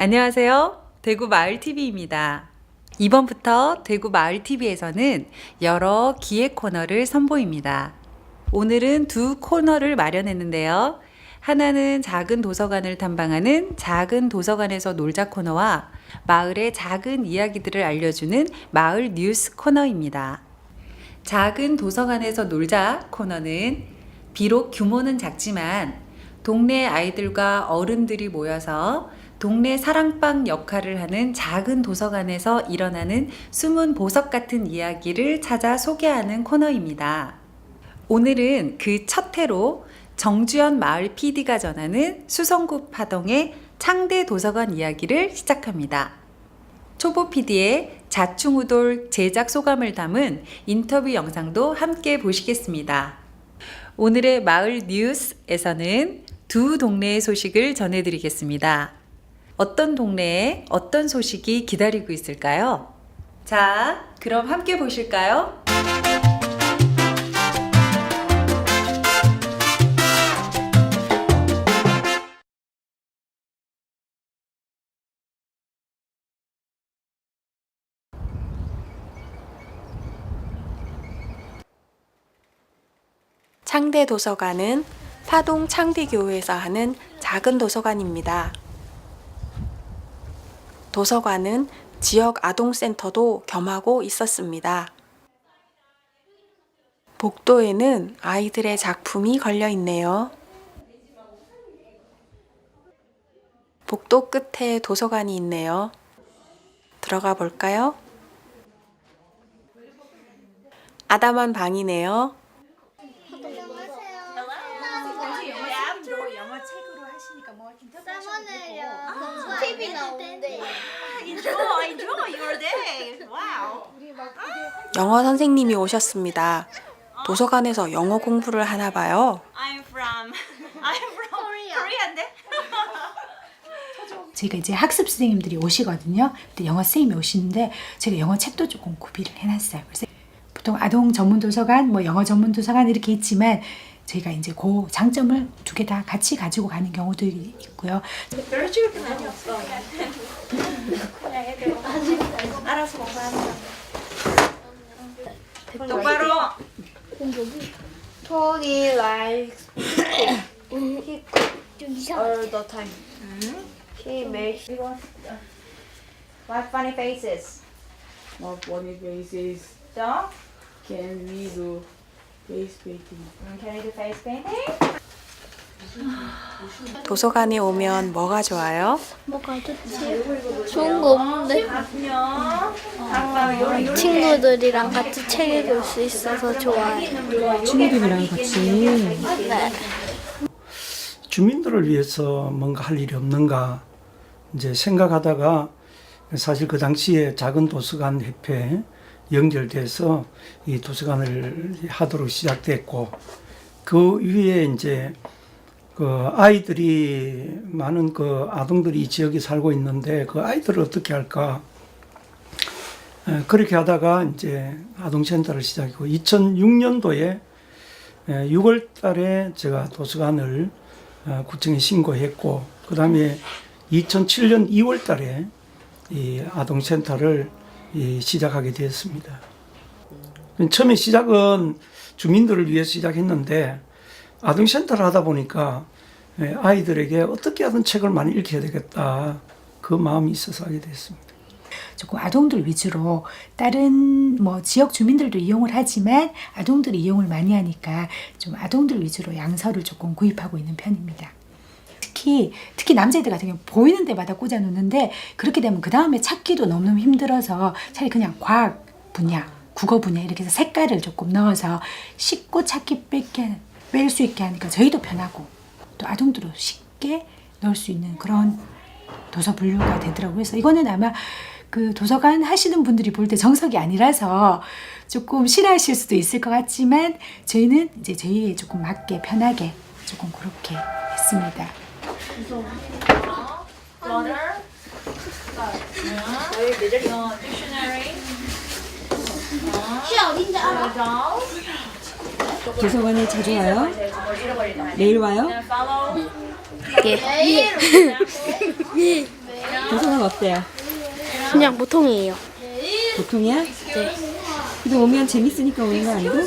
안녕하세요. 대구 마을TV입니다. 이번부터 대구 마을TV에서는 여러 기획 코너를 선보입니다. 오늘은 두 코너를 마련했는데요. 하나는 작은 도서관을 탐방하는 작은 도서관에서 놀자 코너와 마을의 작은 이야기들을 알려주는 마을 뉴스 코너입니다. 작은 도서관에서 놀자 코너는 비록 규모는 작지만 동네 아이들과 어른들이 모여서 동네 사랑방 역할을 하는 작은 도서관에서 일어나는 숨은 보석 같은 이야기를 찾아 소개하는 코너입니다. 오늘은 그 첫 회로 정주현 마을 PD가 전하는 수성구 파동의 창대 도서관 이야기를 시작합니다. 초보 PD의 자충우돌 제작 소감을 담은 인터뷰 영상도 함께 보시겠습니다. 오늘의 마을 뉴스에서는 두 동네의 소식을 전해드리겠습니다. 어떤 동네에 어떤 소식이 기다리고 있을까요? 자, 그럼 함께 보실까요? 창대 도서관은 파동 창대교회에서 하는 작은 도서관입니다. 도서관은 지역 아동센터도 겸하고 있었습니다. 복도에는 아이들의 작품이 걸려 있네요. 복도 끝에 도서관이 있네요. 들어가 볼까요? 아담한 방이네요. 사모네요. TV 나오는데. enjoy, enjoy your day. Wow. 영어 선생님이 오셨습니다. 도서관에서 영어 공부를 하나 봐요. I'm from I'm from Korea. Korea인데. 저희가 이제 학습 선생님들이 오시거든요. 그때 영어 선생님이 오시는데 제가 영어 책도 조금 구비를 해놨어요. 그래서 보통 아동 전문 도서관, 뭐 영어 전문 도서관 이렇게 있지만 저희가 이제 그 장점을 두 개 다 같이 가지고 가는 경우들이 있고요. 똑바로. Tony likes he 좀 이상. All the time. He makes What funny faces? What funny faces So, can we do face painting? can you do face painting? 도서관에 오면 뭐가 좋아요? 뭐가 좋지? 좋은 거 없는데 친구들이랑 같이 책 읽을 수 있어서 좋아해. 친구들이랑 같이 네. 주민들을 위해서 뭔가 할 일이 없는가 이제 생각하다가 사실 그 당시에 작은 도서관 협회 연결돼서 이 도서관을 하도록 시작됐고 그 위에 이제 그 아이들이 많은 그 아동들이 이 지역에 살고 있는데 그 아이들을 어떻게 할까? 에, 그렇게 하다가 이제 아동센터를 시작했고 2006년도에 6월 달에 제가 도서관을 어, 구청에 신고했고 그 다음에 2007년 2월 달에 이 아동센터를 이 시작하게 되었습니다. 처음에 시작은 주민들을 위해서 시작했는데 아동센터를 하다 보니까 예, 아이들에게 어떻게 하든 책을 많이 읽혀야 되겠다 그 마음이 있어서 하게 됐습니다. 조금 아동들 위주로 다른 뭐 지역 주민들도 이용을 하지만 아동들이 이용을 많이 하니까 좀 아동들 위주로 양서를 조금 구입하고 있는 편입니다. 특히 특히 남자애들 같은 경우 보이는 데마다 꽂아 놓는데 그렇게 되면 그 다음에 찾기도 너무너무 힘들어서 차라리 그냥 과학 분야, 국어 분야 이렇게 해서 색깔을 조금 넣어서 쉽고 찾기 뺄수 있게 하니까 저희도 편하고 또 아동들도 쉽게 넣을 수 있는 그런 도서 분류가 되더라고요. 그래서 이거는 아마 그 도서관 하시는 분들이 볼 때 정석이 아니라서 조금 싫어하실 수도 있을 것 같지만 저희는 이제 저희에 조금 맞게 편하게 조금 그렇게 했습니다. Daughter. 여기 미들 어, dictionary. 시 어딘지 알아? Doll. 도서관에 자주 와요? 매일 와요? Follow. 예. 도서관 어때요? 그냥 보통이에요. 보통이야? 네. 그래도 오면 재밌으니까 오는 거 아니고?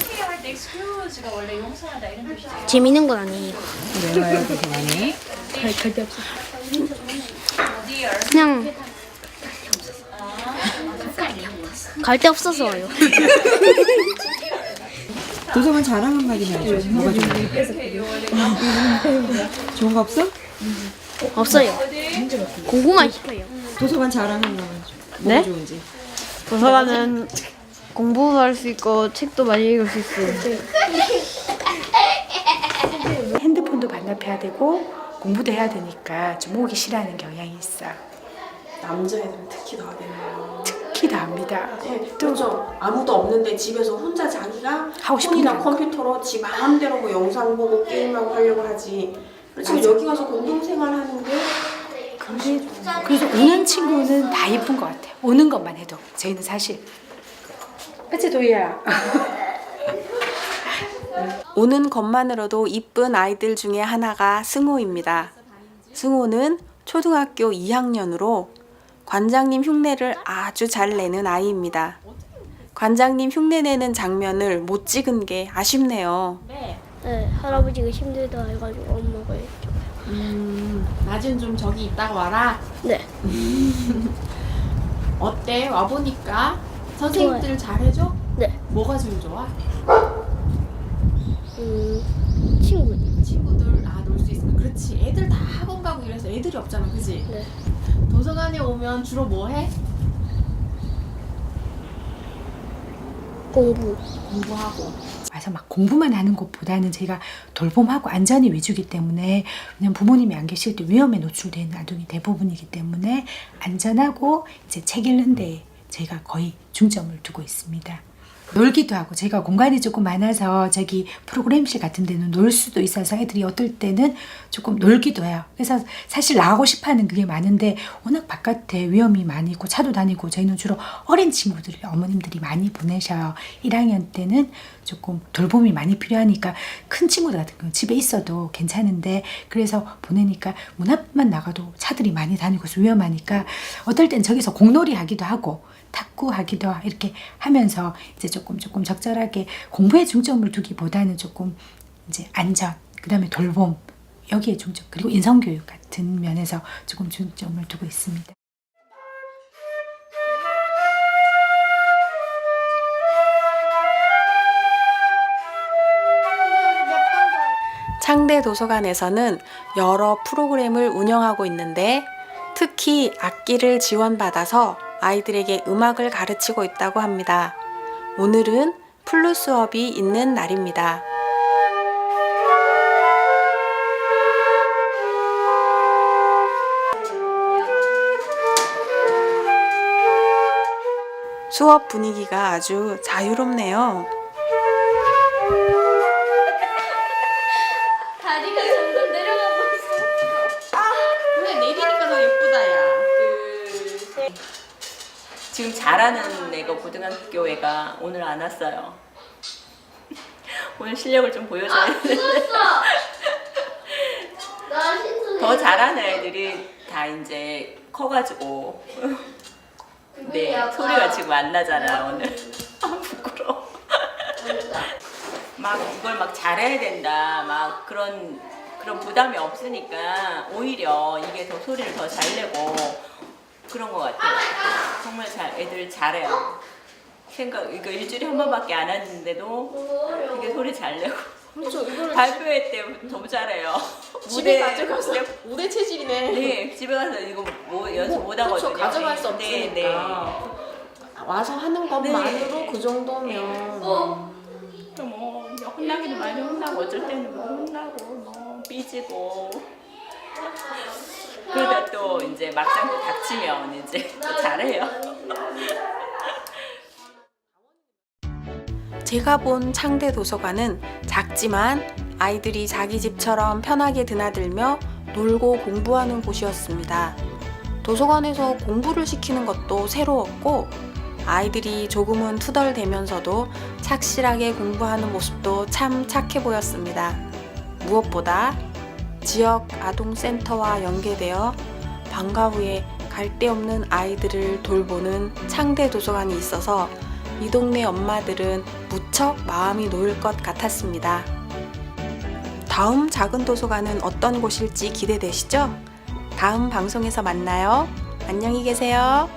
재밌는 건 아니에요. 왜 와요 도서관에? 그냥 갈 데 없어서 와요. 도서관 자랑한 해야죠. 뭐가 좋아요? 좋은 거 없어? 없어요. 공부만 싶어요. 도서관 자랑한 줘. 뭐가 네? 좋은지. 도서관은 공부도 할 수 있고 책도 많이 읽을 수 있어요. 핸드폰도 반납해야 되고 공부도 해야 되니까 좀 오기 싫어하는 경향이 있어. 남자애들은 특히 더 하겠네요. 특히 다 합니다. 또 그렇죠. 아무도 없는데 집에서 혼자 자기가 하고 싶은 폰이나 거. 컴퓨터로 지 마음대로 뭐 영상 보고 게임하고 하려고 하지. 맞아. 여기 가서 공동생활 하는 게 그래, 그래서 오는 친구는 다 이쁜 것 같아요. 오는 것만 해도 저희는 사실 맞지 도희야? 오는 것만으로도 이쁜 아이들 중에 하나가 승호입니다. 승호는 초등학교 2학년으로 관장님 흉내를 아주 잘 내는 아이입니다. 관장님 흉내 내는 장면을 못 찍은 게 아쉽네요. 네, 할아버지가 힘들다 해가지고 엄마가. 음, 낮은 좀 저기 있다가 와라. 네, 어때? 와보니까 선생님들 잘해줘? 네, 뭐가 제일 좋아? 음, 친구들. 친구들, 아, 놀 수 있으면. 그렇지. 애들 다 학원 가고 이래서 애들이 없잖아. 그지? 네. 도서관에 오면 주로 뭐 해? 공부. 공부하고. 와서 막 공부만 하는 것보다는 제가 돌봄하고 안전이 위주기 때문에 그냥 부모님이 안 계실 때 위험에 노출되는 아동이 대부분이기 때문에 안전하고 이제 책 읽는 데 제가 거의 중점을 두고 있습니다. 놀기도 하고 제가 공간이 조금 많아서 저기 프로그램실 같은 데는 놀 수도 있어서 애들이 어떨 때는 조금 놀기도 해요. 그래서 사실 나가고 싶어 하는 그게 많은데 워낙 바깥에 위험이 많이 있고 차도 다니고 저희는 주로 어린 친구들을 어머님들이 많이 보내셔요. 1학년 때는 조금 돌봄이 많이 필요하니까 큰 친구들 같은 경우는 집에 있어도 괜찮은데 그래서 보내니까 문 앞만 나가도 차들이 많이 다니고 서 위험하니까 어떨 땐 저기서 공놀이 하기도 하고 탁구하기도 하- 이렇게 하면서 이제 조금 조금 적절하게 공부에 중점을 두기보다는 조금 이제 안전 그 다음에 돌봄 여기에 중점 그리고 인성교육 같은 면에서 조금 중점을 두고 있습니다. 창대 도서관에서는 여러 프로그램을 운영하고 있는데 특히 악기를 지원받아서 아이들에게 음악을 가르치고 있다고 합니다. 오늘은 플루 수업이 있는 날입니다. 수업 분위기가 아주 자유롭네요. 다리가 지금 잘하는 애가 고등학교 애가 오늘 안 왔어요. 오늘 실력을 좀 보여줘야 되는데. 나 신수. 더 잘하는 애들이 다 이제 커가지고. 네 소리가 지금 안 나잖아 오늘. 아 부끄러워. 막 이걸 막 잘해야 된다. 막 그런 그런 부담이 없으니까 오히려 이게 더 소리를 더 잘 내고 그런 것 같아요 정말 잘 애들 잘해요 생각 이거 일주일에 한 번밖에 안 했는데도 되게 소리 잘 내고 그렇죠. 이거를 발표회 때 너무 잘해요 집에 가져가서 무대 체질이네. 네, 집에 가서 이거 뭐 연습 못 그렇죠. 하거든요. 가져갈 수 네, 없으니까. 네. 와서 하는 것만으로 네. 그 정도면. 또 뭐, 혼나기도 많이 혼나고 어쩔 때는 뭐 혼나고 뭐 삐지고 그러다 또 이제 막상 또 닥치면 이제 또 잘해요. 제가 본 창대 도서관은 작지만 아이들이 자기 집처럼 편하게 드나들며 놀고 공부하는 곳이었습니다. 도서관에서 공부를 시키는 것도 새로웠고 아이들이 조금은 투덜대면서도 착실하게 공부하는 모습도 참 착해 보였습니다. 무엇보다 지역 아동센터와 연계되어 방과 후에 갈 데 없는 아이들을 돌보는 창대 도서관이 있어서 이 동네 엄마들은 무척 마음이 놓일 것 같았습니다. 다음 작은 도서관은 어떤 곳일지 기대되시죠? 다음 방송에서 만나요. 안녕히 계세요.